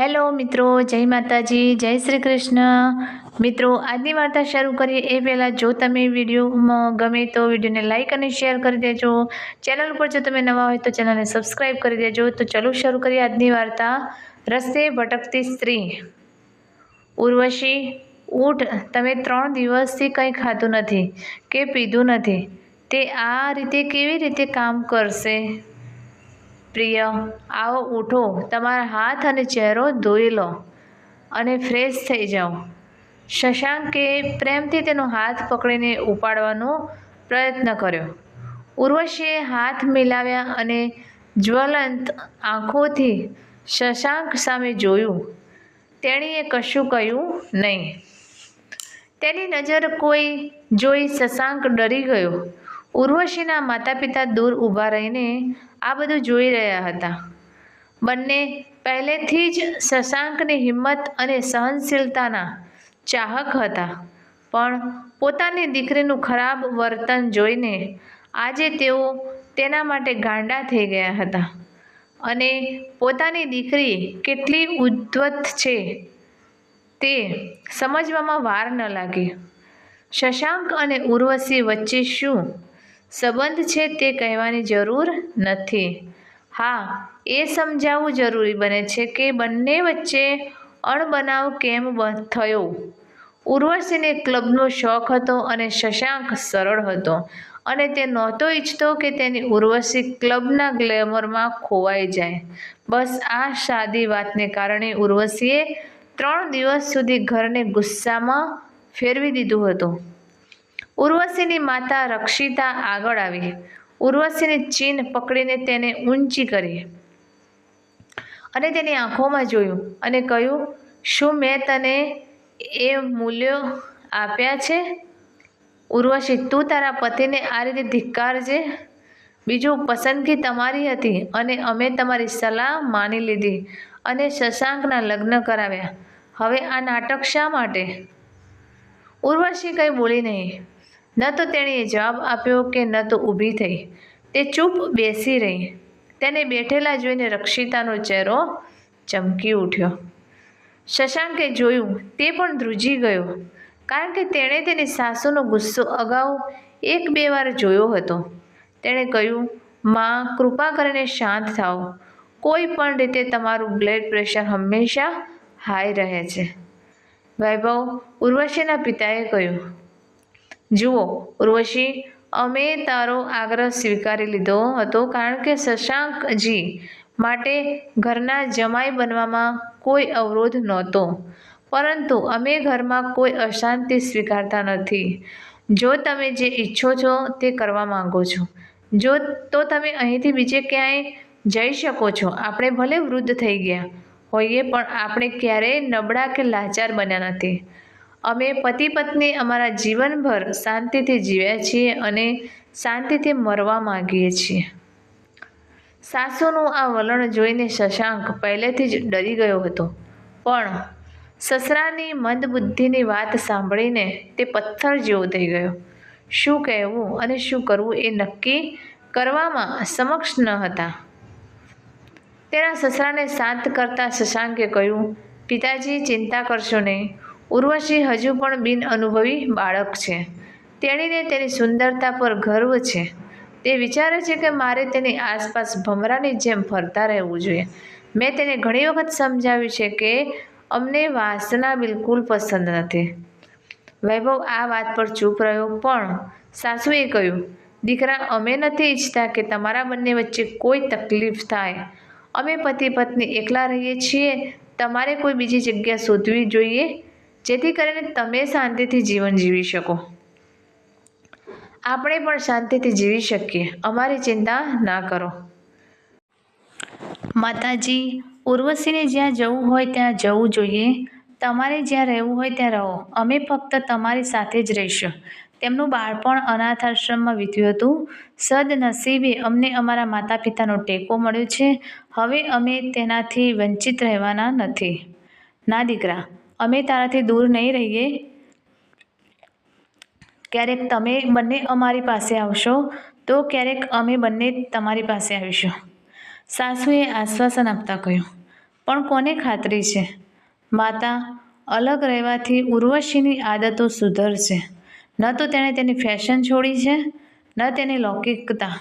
Hello મિત્રો, જય માતાજી, જય શ્રી કૃષ્ણ. મિત્રો, આજની વાર્તા શરૂ કરીએ એ પહેલાં જો તમે વિડીયોમાં ગમે તો વિડીયોને લાઇક અને શેર કરી દેજો. ચેનલ ઉપર જો તમે નવા હોય તો ચેનલને સબસ્ક્રાઈબ કરી દેજો. તો ચલો શરૂ કરીએ આજની વાર્તા. રસ્તે ભટકતી સ્ત્રી. ઉર્વશી ઊઠ તમે ત્રણ દિવસથી કંઈ ખાધું નથી કે પીધું નથી. તે આ રીતે કેવી રીતે કામ કરશે? પ્રિય, આવો ઉઠો, તમારા હાથ અને ચહેરો ધોઈ લો અને ફ્રેશ થઈ જાઓ. શશાંકે પ્રેમથી તેનો હાથ પકડીને ઉપાડવાનો પ્રયત્ન કર્યો. ઉર્વશીએ હાથ મિલાવ્યા અને જ્વલંત આંખોથી શશાંક સામે જોયું. તેણીએ કશું કહ્યું નહીં. તેની નજર કોઈ જોઈ શશાંક ડરી ગયો. ઉર્વશીના માતા પિતા દૂર ઊભા રહીને આ બધું જોઈ રહ્યા હતા. બંને પહેલેથી જ શશાંકની હિંમત અને સહનશીલતાના ચાહક હતા. પણ પોતાની દીકરીનું ખરાબ વર્તન જોઈને આજે તેઓ તેના માટે ગાંડા થઈ ગયા હતા. અને પોતાની દીકરી કેટલી ઉદ્ધત છે તે સમજવામાં વાર ન લાગી. શશાંક અને ઉર્વશી વચ્ચે શું સંબંધ છે તે કહેવાની જરૂર નથી. હા, એ સમજાવવું જરૂરી બને છે કે બંને વચ્ચે અણબનાવ કેમ થયો? ઉર્વશીને ક્લબનો શોખ હતો અને શશાંક સરળ હતો અને તે નહોતો ઈચ્છતો કે તેની ઉર્વશી ક્લબના ગ્લેમરમાં ખોવાઈ જાય. બસ આ સાદી વાતને કારણે ઉર્વશીએ ત્રણ દિવસ સુધી ઘરને ગુસ્સામાં ફેરવી દીધું હતું. ઉર્વશીની માતા રક્ષિતા આગળ આવી. ઉર્વશીની ચીન પકડીને તેને ઊંચી કરી. અને તેની આંખોમાં જોયું અને કહ્યું, શું મેં તને એ મૂલ્યો આપ્યા છે? ઉર્વશી, તું તારા પતિને આ રીતે ધિક્કારજે બીજું પસંદગી તમારી હતી અને અમે તમારી સલાહ માની લીધી અને શશાંકના લગ્ન કરાવ્યા. હવે આ નાટક શા માટે? ઉર્વશી કંઈ બોલી નહીં. ન તો તેણીએ જવાબ આપ્યો કે ન તો ઊભી થઈ. તે ચૂપ બેસી રહી. તેને બેઠેલા જોઈને રક્ષિતાનો ચહેરો ચમકી ઉઠ્યો. શશાંકે જોયું, તે પણ ધ્રુજી ગયો. કારણ કે તેણે તેની સાસુનો ગુસ્સો અગાઉ એક બે વાર જોયો હતો. તેણે કહ્યું, માં, કૃપા કરીને શાંત થાઓ. કોઈ પણ રીતે તમારું બ્લડ પ્રેશર હંમેશા હાઈ રહે છે. વૈભવ ઉર્વશીના પિતાએ કહ્યું જુઓ ઉર્વશી અમે તારો આગ્રહ સ્વીકારી લીધો હતો કારણ કે શશાંકજી માટે ઘરના જમાઈ બનવામાં કોઈ અવરોધ નહોતો. પરંતુ અમે ઘરમાં કોઈ અશાંતિ સ્વીકારતા નથી. જો તમે જે ઈચ્છો છો તે કરવા માંગો છો. જો તો તમે અહીંથી બીજે ક્યાંય જઈ શકો છો. આપણે ભલે વૃદ્ધ થઈ ગયા હોઈએ પણ આપણે ક્યારેય નબળા કે લાચાર બન્યા નથી. અમે પતિ પત્ની અમારા જીવનભર શાંતિથી જીવ્યા છીએ અને શાંતિથી મરવા માગીએ છીએ. સાસુનું આ વલણ જોઈને શશાંક પહેલેથી જ ડરી ગયો હતો. પણ સસરાની મંદબુદ્ધિની વાત સાંભળીને તે પથ્થર જેવો થઈ ગયો. શું કહેવું અને શું કરવું એ નક્કી કરવામાં સમક્ષ ન હતા. તેના સસરાને શાંત કરતાં શશાંકે કહ્યું, પિતાજી, ચિંતા કરશો નહીં. ઉર્વશી હજુ પણ બિન અનુભવી બાળક છે. તેણીને તેની સુંદરતા પર ગર્વ છે. તે વિચારે છે કે મારે તેની આસપાસ ભમરાની જેમ ફરતા રહેવું જોઈએ. મેં તેને ઘણી વખત સમજાવ્યું છે કે અમને વાસના બિલકુલ પસંદ નથી. વૈભવ આ વાત પર ચૂપ રહ્યો, પણ સાસુએ કહ્યું, દીકરા, અમે નથી ઈચ્છતા કે તમારા બંને વચ્ચે કોઈ તકલીફ થાય. અમે પતિ પત્ની એકલા રહીએ છીએ. તમારે કોઈ બીજી જગ્યા શોધવી જોઈએ? જેથી કરીને તમે શાંતિથી જીવન જીવી શકો. આપણે પણ શાંતિથી જીવી શકીએ. અમારી ચિંતા ના કરો. માતાજી, ઉર્વશીને જ્યાં જવું હોય ત્યાં જવું જોઈએ. તમારે જ્યાં રહેવું હોય ત્યાં રહો. અમે ફક્ત તમારી સાથે જ રહીશું. તેમનું બાળપણ અનાથ આશ્રમમાં વીત્યું હતું. સદનસીબે અમને અમારા માતા પિતાનો ટેકો મળ્યો છે. હવે અમે તેનાથી વંચિત રહેવાના નથી. ના દીકરા અમે તારાથી દૂર નહીં રહીએ. ક્યારેક તમે બંને અમારી પાસે આવશો, તો ક્યારેક અમે બંને તમારી પાસે આવીશું. સાસુએ આશ્વાસન આપતા કહ્યું, પણ કોને ખાતરી છે? માતા, અલગ રહેવાથી ઉર્વશીની આદતો સુધરશે. ન તો તેણે તેની ફેશન છોડી છે, ન તેની લૌકિકતા,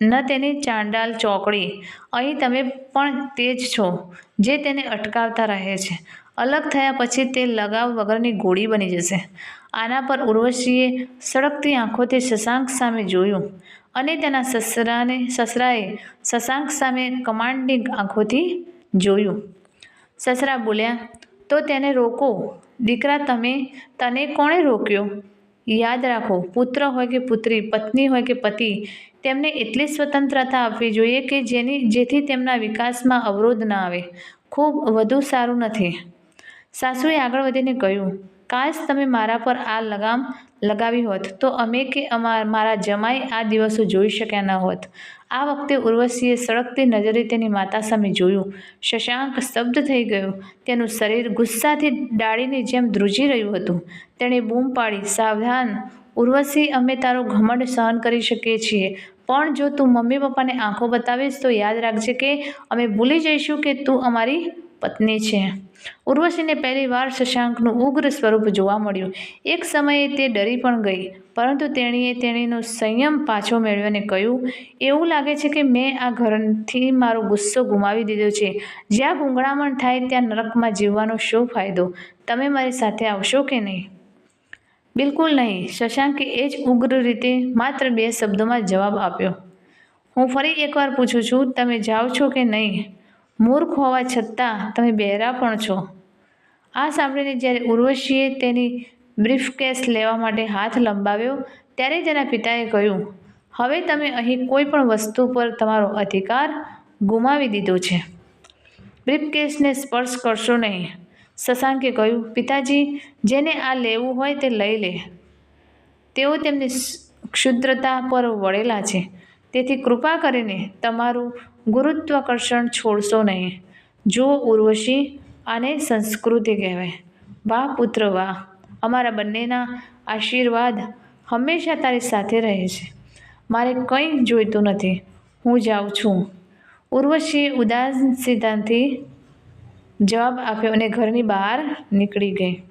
ન તેની ચાંડાલ ચોકડી. અહીં તમે પણ તે જ છો, જે તેને અટકાવતા રહે છે. અલગ થયા પછી તે લગાવ વગરની ગોળી બની જશે. આના પર ઉર્વશીએ સળગતી આંખોથી શશાંક સામે જોયું અને તેના સસરાને, સસરાએ શશાંક સામે કમાન્ડિંગ આંખોથી જોયું. સસરા બોલ્યા, તો તેને રોકો. દીકરા, તમે, તને કોણે રોક્યો? યાદ રાખો, પુત્ર હોય કે પુત્રી, પત્ની હોય કે પતિ, તેમને એટલી સ્વતંત્રતા આપવી જોઈએ કે જેની, જેથી તેમના વિકાસમાં અવરોધ ના આવે. ખૂબ વધુ સારું નથી. સાસુએ આગળ વધીને કહ્યું, કાશ તમે મારા પર આ લગામ લગાવી હોત, તો અમે કે મારા જમાઈ આ દિવસો જોઈ શક્યા ન હોત. આ વખતે ઉર્વશીએ સળગતી નજરે તેની માતા સામે જોયું. શશાંક સ્તબ્ધ થઈ ગયો. તેનું શરીર ગુસ્સાથી ડાળીની જેમ ધ્રુજી રહ્યું હતું, તેણે બૂમ પાડી, સાવધાન, ઉર્વશી, અમે તારો ઘમંડ સહન કરી શકીએ છીએ. પણ જો તું મમ્મી પપ્પાને આંખો બતાવીશ, તો યાદ રાખજે કે અમે ભૂલી જઈશું કે તું અમારી પત્ની છે. ઉર્વશીને પહેલી વાર શશાંકનું ઉગ્ર સ્વરૂપ જોવા મળ્યું. એક સમયે તે ડરી પણ ગઈ, પરંતુ તેણીએ તેણીનો સંયમ પાછો મેળવ્યો અને કહ્યું, એવું લાગે છે કે મેં આ ઘરથી મારો ગુસ્સો ગુમાવી દીધો છે. જ્યાં ગુંગળામણ થાય ત્યાં નરકમાં જીવવાનો શું ફાયદો? તમે મારી સાથે આવશો કે નહીં? બિલકુલ નહીં. શશાંકે એ જ ઉગ્ર રીતે માત્ર બે શબ્દોમાં જવાબ આપ્યો. હું ફરી એકવાર પૂછું છું, તમે જાઓ છો કે નહીં? મૂર્ખ હોવા છતાં તમે બહેરા પણ છો. આ સાંભળીને જ્યારે ઉર્વશીએ તેની બ્રીફકેસ લેવા માટે હાથ લંબાવ્યો, ત્યારે તેના પિતાએ કહ્યું, હવે તમે અહીં કોઈ પણ વસ્તુ પર તમારો અધિકાર ગુમાવી દીધો છે. બ્રીફકેસને સ્પર્શ કરશો નહીં. શશાંકે કહ્યું, પિતાજી, જેને આ લેવું હોય તે લઈ લે. તેઓ તેમની ક્ષુદ્રતા પર વળેલા છે. તેથી કૃપા કરીને તમારું ગુરુત્વાકર્ષણ છોડશો નહીં. જો ઉર્વશી, આને સંસ્કૃતિ કહેવાય. વાહ પુત્ર વાહ, અમારા બંનેના આશીર્વાદ હંમેશા તારી સાથે રહે છે. મારે કંઈ જોઈતું નથી. હું જાઉં છું. ઉર્વશીએ ઉદાસીનતાથી જવાબ આપ્યો અને ઘરની બહાર નીકળી ગઈ.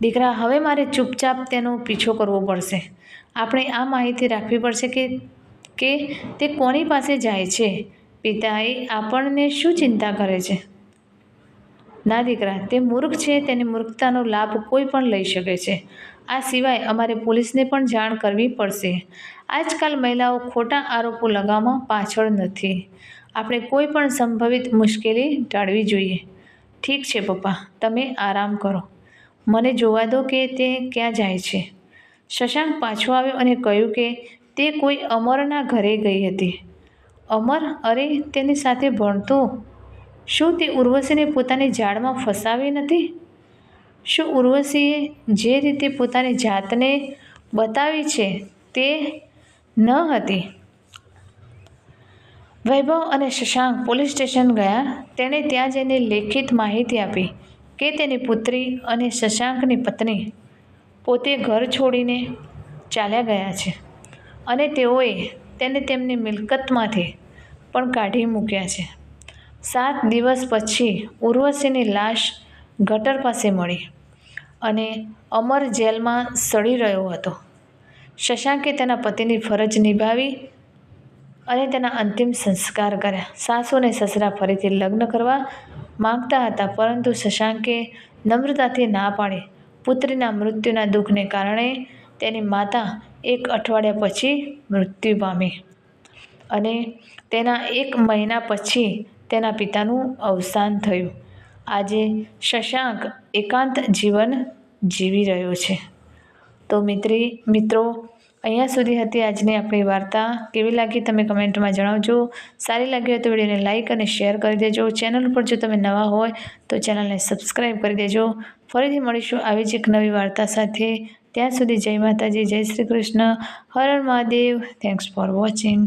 દીકરા, હવે મારે ચૂપચાપ તેનો પીછો કરવો પડશે. આપણે આ માહિતી રાખવી પડશે કે કે તે કોની પાસે જાય છે? પિતાએ આપણને શું ચિંતા કરે છે? ના દીકરા, તે મૂર્ખ છે, તેની મૂર્ખતાનો લાભ કોઈ પણ લઈ શકે છે. આ સિવાય અમારે પોલીસને પણ જાણ કરવી પડશે. આજકાલ મહિલાઓ ખોટા આરોપો લગાવવામાં પાછળ નથી. આપણે કોઈ પણ સંભવિત મુશ્કેલી ટાળવી જોઈએ. ઠીક છે પપ્પા, તમે આરામ કરો. મને જોવા દો કે તે ક્યાં જાય છે. શશાંક પાછો આવ્યો અને કહ્યું કે, તે કોઈ અમરના ઘરે ગઈ હતી. અમર? અરે, તેની સાથે ભણતો? શું તે ઉર્વશીને પોતાની જાળમાં ફસાવી નથી? શું ઉર્વશીએ જે રીતે પોતાની જાતને બતાવી છે તે ન હતી? વૈભવ અને શશાંક પોલીસ સ્ટેશન ગયા. તેણે ત્યાં જઈને લેખિત માહિતી આપી કે તેની પુત્રી અને શશાંકની પત્ની પોતે ઘર છોડીને ચાલ્યા ગયા છે. અને તેઓએ તેને તેમની મિલકતમાંથી પણ કાઢી મૂક્યા છે. સાત દિવસ પછી ઉર્વશીની લાશ ગટર પાસે મળી અને અમર જેલમાં સડી રહ્યો હતો. શશાંકે તેના પતિની ફરજ નિભાવી અને તેના અંતિમ સંસ્કાર કર્યા. સાસુ અને સસરા ફરીથી લગ્ન કરવા માંગતા હતા, પરંતુ શશાંકે નમ્રતાથી ના પાડી પુત્રીના મૃત્યુના દુઃખને કારણે તેની માતા એક અઠવાડિયા પછી મૃત્યુ પામી અને તેના એક મહિના પછી તેના પિતાનું અવસાન થયું. આજે શશાંક એકાંત જીવન જીવી રહ્યો છે. તો મિત્રી, મિત્રો અહીંયા સુધી હતી આજની આપણી વાર્તા. કેવી લાગી તમે કમેન્ટમાં જણાવજો. સારી લાગી હોય તો વિડીયોને લાઇક અને શેર કરી દેજો. ચેનલ પર જો તમે નવા હોય તો ચેનલને સબસ્ક્રાઈબ કરી દેજો. ફરીથી મળીશું આવી જ એક નવી વાર્તા સાથે. ત્યાં સુધી જય માતાજી, જય શ્રી કૃષ્ણ. હર મહાદેવ. Thanks for watching